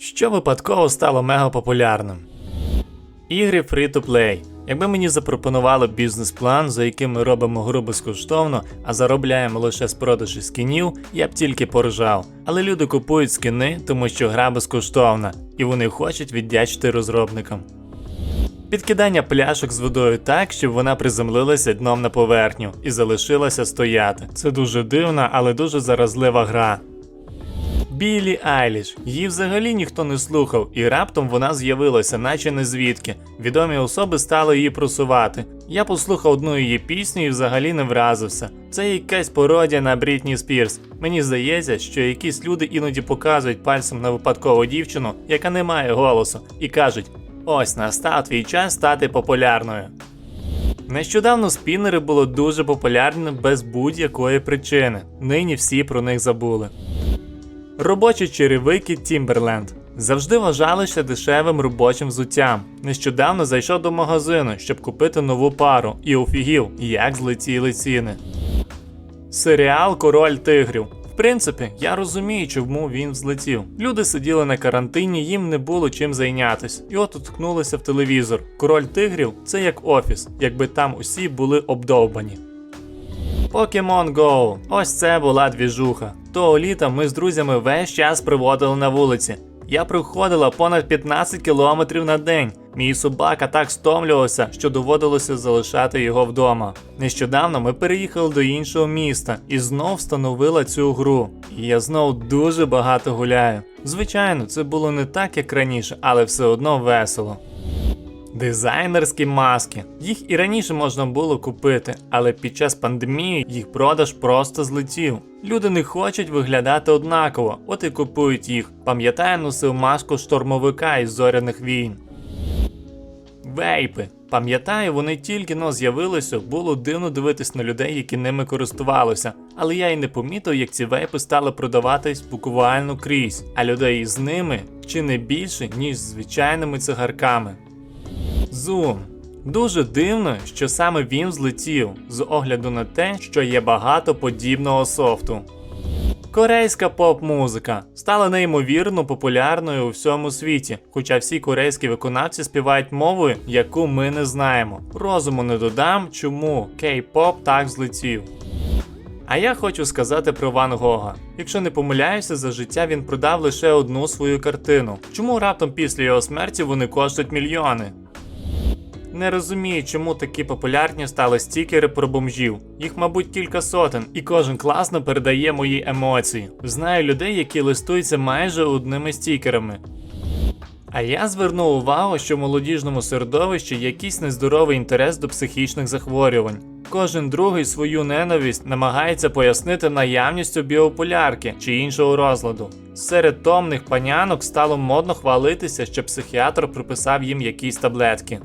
що випадково стало мега популярним. Ігри free-to-play. Якби мені запропонували бізнес-план, за яким ми робимо гру безкоштовно, а заробляємо лише з продажу скінів, я б тільки поржав. Але люди купують скіни, тому що гра безкоштовна, і вони хочуть віддячити розробникам. Підкидання пляшок з водою так, щоб вона приземлилася дном на поверхню і залишилася стояти. Це дуже дивна, але дуже заразлива гра. Білі Айліш. Її взагалі ніхто не слухав, і раптом вона з'явилася, наче не звідки. Відомі особи стали її просувати. Я послухав одну її пісню і взагалі не вразився. Це якась пародія на Брітні Спірс. Мені здається, що якісь люди іноді показують пальцем на випадкову дівчину, яка не має голосу, і кажуть: ось настав твій час стати популярною. Нещодавно спіннери було дуже популярними без будь-якої причини. Нині всі про них забули. Робочі черевики Timberland. Завжди вважалися дешевим робочим взуттям. Нещодавно зайшов до магазину, щоб купити нову пару, і офігів, як злетіли ціни. Серіал Король тигрів. В принципі, я розумію, чому він взлетів. Люди сиділи на карантині, їм не було чим зайнятися, і от уткнулися в телевізор. Король тигрів це як офіс, якби там усі були обдовбані. Pokemon Go. Ось це була двіжуха. Того літа ми з друзями весь час проводили на вулиці. Я проходила понад 15 кілометрів на день. Мій собака так стомлювався, що доводилося залишати його вдома. Нещодавно ми переїхали до іншого міста і знов встановила цю гру. І я знов дуже багато гуляю. Звичайно, це було не так, як раніше, але все одно весело. Дизайнерські маски. Їх і раніше можна було купити, але під час пандемії їх продаж просто злетів. Люди не хочуть виглядати однаково, от і купують їх. Пам'ятаю, носив маску штормовика із зоряних війн. Вейпи. Пам'ятаю, вони тільки но з'явилися, було дивно дивитись на людей, які ними користувалися. Але я й не помітив, як ці вейпи стали продаватись буквально крізь, а людей із ними чи не більше, ніж з звичайними цигарками. Zoom. Дуже дивно, що саме він злетів, з огляду на те, що є багато подібного софту. Корейська поп-музика стала неймовірно популярною у всьому світі, хоча всі корейські виконавці співають мовою, яку ми не знаємо. Розуму не додам, чому кей-поп так злетів. А я хочу сказати про Ван Гога. Якщо не помиляюся, за життя він продав лише одну свою картину. Чому раптом після його смерті вони коштують мільйони? Не розумію, чому такі популярні стали стікери про бомжів. Їх, мабуть, кілька сотень, і кожен класно передає мої емоції. Знаю людей, які листуються майже одними стікерами. А я звернув увагу, що в молодіжному середовищі якийсь нездоровий інтерес до психічних захворювань. Кожен другий свою ненависть намагається пояснити наявністю біополярки чи іншого розладу. Серед томних панянок стало модно хвалитися, що психіатр приписав їм якісь таблетки.